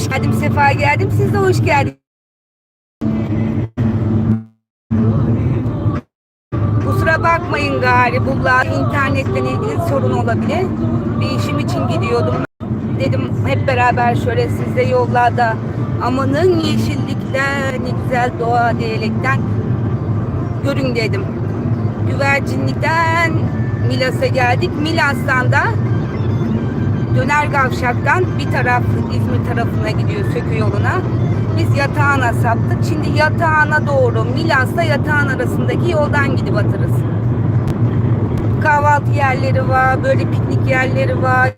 Hoş geldim, sefa geldim. Siz de hoş geldiniz. Kusura bakmayın galiba internetle ilgili sorun olabilir. Bir işim için gidiyordum. Dedim hep beraber şöyle sizde yollarda amanın yeşillikler ne güzel doğa diyerekten görün dedim. Güvercinlikten Milas'a geldik. Milas'tan da Döner Kavşak'tan bir taraf İzmir tarafına gidiyor Sökü yoluna. Biz yatağına saptık. Şimdi yatağına doğru Milas'la yatağın arasındaki yoldan gidip atarız. Kahvaltı yerleri var, böyle piknik yerleri var.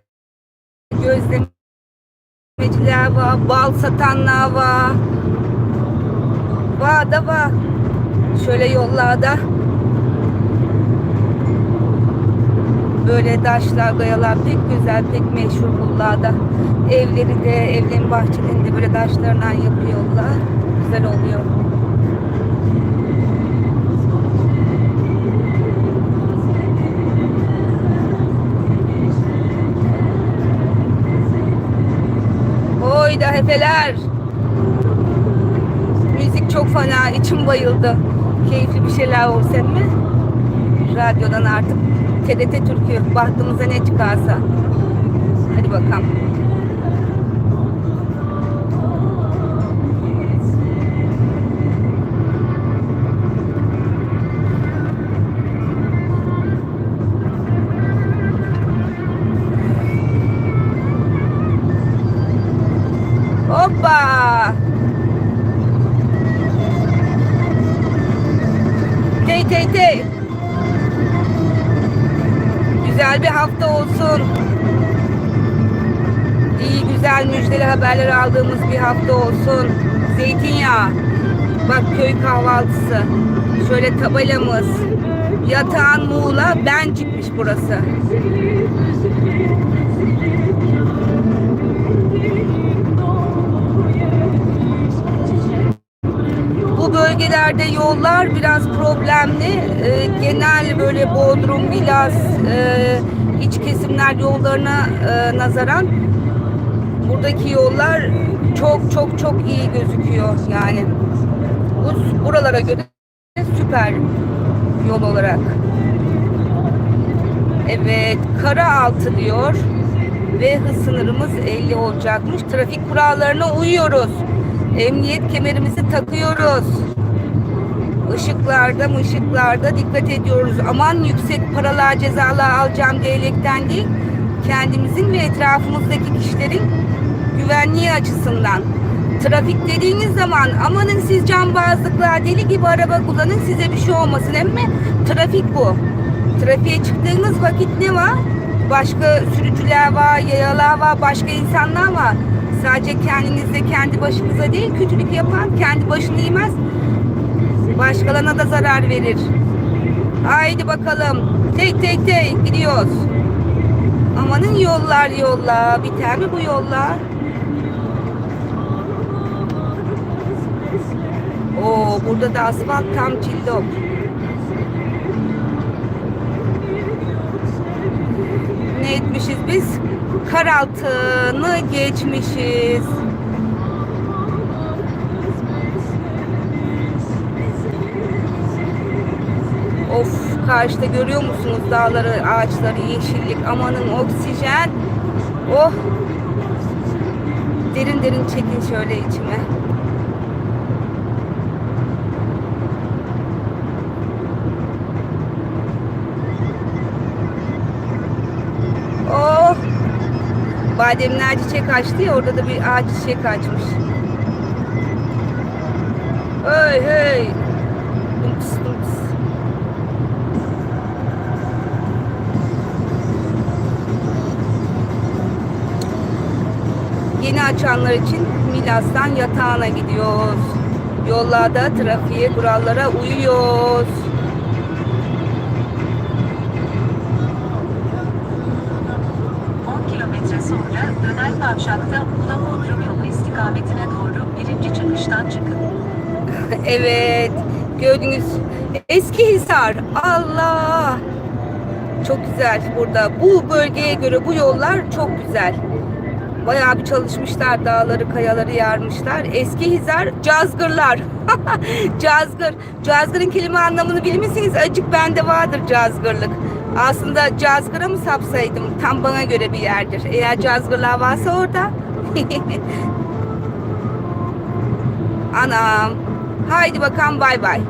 Gözlemeciler var, bal satanlar var. Var da var. Şöyle yollarda böyle taşlar, kayalar pek güzel, pek meşhur buralarda. Evleri de, evlerin bahçelerinde böyle taşlarından yapıyorlar. Güzel oluyor. Oy da hefeler. Müzik çok fena, içim bayıldı. Keyifli bir şeyler olsun mi? Radyodan artık TRT Türk'ü bahtımıza ne çıkarsa. Hadi bakalım. Hoppa! Tey tey tey. Güzel bir hafta olsun. İyi güzel müjdeli haberler aldığımız bir hafta olsun. Zeytinyağı. Bak köy kahvaltısı. Şöyle tabelamız. Yatağın Muğla Bencik'miş burası. Bölgelerde yollar biraz problemli. Ee, genel böyle Bodrum, Milas, e, iç kesimler yollarına e, nazaran buradaki yollar çok çok çok iyi gözüküyor yani. Bu buralara göre süper yol olarak. Evet, kara altı diyor ve hız sınırımız 50 olacakmış. Trafik kurallarına uyuyoruz. Emniyet kemerimizi takıyoruz. Işıklarda ışıklarda dikkat ediyoruz. Aman yüksek paralar cezalar alacağım diyerekten değil. Kendimizin ve etrafımızdaki kişilerin güvenliği açısından. Trafik dediğiniz zaman amanın siz cambazlıklar deli gibi araba kullanın size bir şey olmasın emmi. Trafik bu. Trafiğe çıktığınız vakit ne var? Başka sürücüler var, yayalar var, başka insanlar var. Sadece kendinizde kendi başınıza değil kötülük yapan kendi başını yemez. Başkalarına da zarar verir. Haydi bakalım. Tek tek tek gidiyoruz. Amanın yollar yolla. Biter mi bu yollar? Oo, burada da asfalt tam cillop. Ne etmişiz biz? Karaltını geçmişiz. Of karşıda görüyor musunuz dağları, ağaçları, yeşillik, amanın oksijen. Oh. Derin derin çekin şöyle içime. Oh. Bademler çiçek açtı ya orada da bir ağaç çiçek açmış. Hey hey. Dumps dumps. Yeni açanlar için Milas'tan yatağına gidiyoruz. Yollarda trafiğe kurallara uyuyoruz. 10 kilometre sonra Döner Kavşak'ta Ula Bodrum yolu istikametine doğru birinci çıkıştan çıkın. evet. Gördünüz. Eski Hisar. Allah. Çok güzel burada. Bu bölgeye göre bu yollar çok güzel. Bayağı bir çalışmışlar. Dağları, kayaları yarmışlar. Eski Hizar cazgırlar. Cazgır. Cazgırın kelime anlamını bilmişsiniz. Acık bende vardır cazgırlık. Aslında cazgıra mı sapsaydım? Tam bana göre bir yerdir. Eğer cazgırlar varsa orada. Anam. Haydi bakalım bay bay.